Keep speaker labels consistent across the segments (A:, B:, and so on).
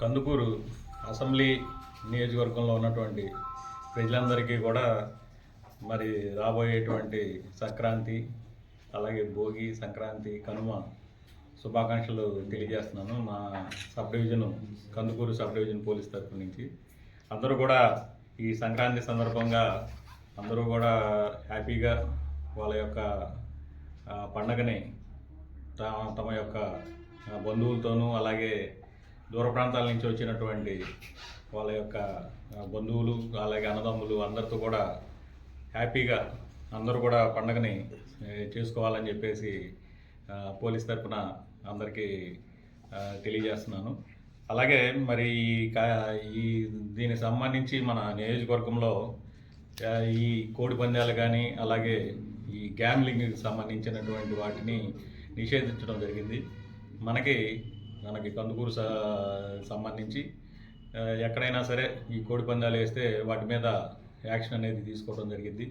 A: Kandukur assembly నియోజకవర్గంలో ఉన్నటువంటి ప్రజలందరికీ కూడా మరి రాబోయేటువంటి సంక్రాంతి అలాగే భోగి సంక్రాంతి కనుమ శుభాకాంక్షలు తెలియజేస్తున్నాను. మా subdivision Kandukur sub division police తరఫు నుంచి. అందరూ కూడా ఈ సంక్రాంతి సందర్భంగా అందరూ కూడా హ్యాపీగా వాళ్ళ యొక్క పండగని తమ యొక్క బంధువులతోనూ అలాగే దూర ప్రాంతాల నుంచి వచ్చినటువంటి వాళ్ళ యొక్క బంధువులు అలాగే అన్నదమ్ములు అందరితో కూడా హ్యాపీగా అందరూ కూడా పండగని చేసుకోవాలని చెప్పేసి పోలీస్ తరఫున అందరికీ తెలియజేస్తున్నాను. అలాగే మరి ఈ ఈ దీనికి సంబంధించి మన నియోజకవర్గంలో ఈ కోడి పందాలు కానీ అలాగే ఈ గ్యామ్లింగ్కి సంబంధించినటువంటి వాటిని నిషేధించడం జరిగింది. మనకి మనకి కందుకూరు సంబంధించి ఎక్కడైనా సరే ఈ కోడి పందాలు వేస్తే వాటి మీద యాక్షన్ అనేది తీసుకోవడం జరిగింది.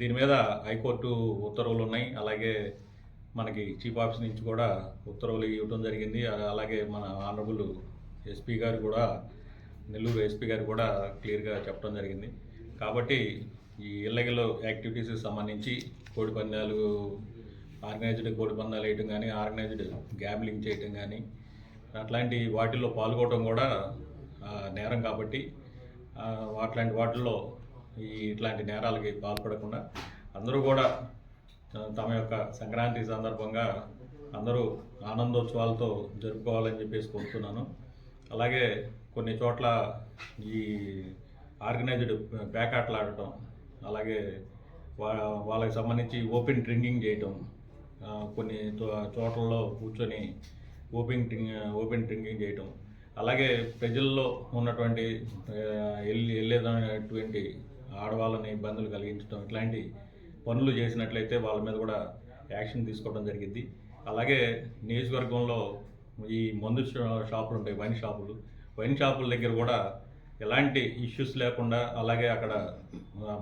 A: దీని మీద హైకోర్టు ఉత్తర్వులు ఉన్నాయి. అలాగే మనకి చీఫ్ ఆఫీస్ నుంచి కూడా ఉత్తర్వులు ఇవ్వడం జరిగింది. అలాగే మన ఆనరబుల్ ఎస్పీ గారు కూడా నెల్లూరు ఎస్పీ గారు కూడా క్లియర్గా చెప్పడం జరిగింది. కాబట్టి ఈ ఇల్లగిల్ యాక్టివిటీస్కి సంబంధించి కోడి పందాలు ఆర్గనైజ్డ్ కోడి పందాలు వేయటం కానీ ఆర్గనైజ్డ్ గ్యాబ్లింగ్ చేయటం కానీ అట్లాంటి వాటిల్లో పాల్గొనడం కూడా నేరం కాబట్టి అట్లాంటి వాటిల్లో ఈ ఇట్లాంటి నేరాలకి పాల్పడకుండా అందరూ కూడా తమ యొక్క సంక్రాంతి సందర్భంగా అందరూ ఆనందోత్సవాలతో జరుపుకోవాలని చెప్పేసి కోరుతున్నాను. అలాగే కొన్ని చోట్ల ఈ ఆర్గనైజ్డ్ ప్యాకాట్లు ఆడటం అలాగే వా వాళ్ళకి సంబంధించి ఓపెన్ డ్రింకింగ్ చేయటం కొన్ని చోట్లలో కూర్చొని ఓపెన్ డ్రింక్ ఓపెన్ డ్రింకింగ్ చేయటం. అలాగే ప్రజల్లో ఉన్నటువంటి వెళ్ళి వెళ్ళేటటువంటి ఆడవాళ్ళని ఇబ్బందులు కలిగించడం ఇట్లాంటి పనులు చేసినట్లయితే వాళ్ళ మీద కూడా యాక్షన్ తీసుకోవడం జరిగింది అలాగే నియోజకవర్గంలో ఈ మందు షా- షాపులు ఉంటాయి వైన్ షాపులు. వైన్ షాపుల దగ్గర కూడా ఎలాంటి ఇష్యూస్ లేకుండా అలాగే అక్కడ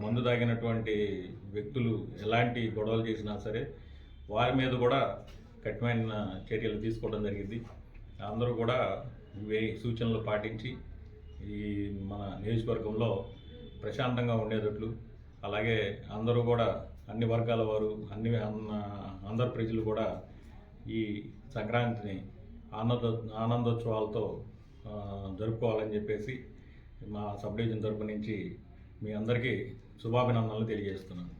A: మందు తాగినటువంటి వ్యక్తులు ఎలాంటి గొడవలు చేసినా సరే వారి మీద కూడా కఠినమైన చర్యలు తీసుకోవడం జరిగింది. అందరూ కూడా ఇవే సూచనలు పాటించి ఈ మన నియోజకవర్గంలో ప్రశాంతంగా ఉండేటట్లు అలాగే అందరూ కూడా అన్ని వర్గాల వారు అన్ని అన్న- అందరు ప్రజలు కూడా ఈ సంక్రాంతిని ఆనంద ఆనందోత్సవాలతో జరుపుకోవాలని చెప్పేసి మా సబ్ డివిజన్ తరపు నుంచి మీ అందరికీ శుభాభినందనలు తెలియజేస్తున్నాను.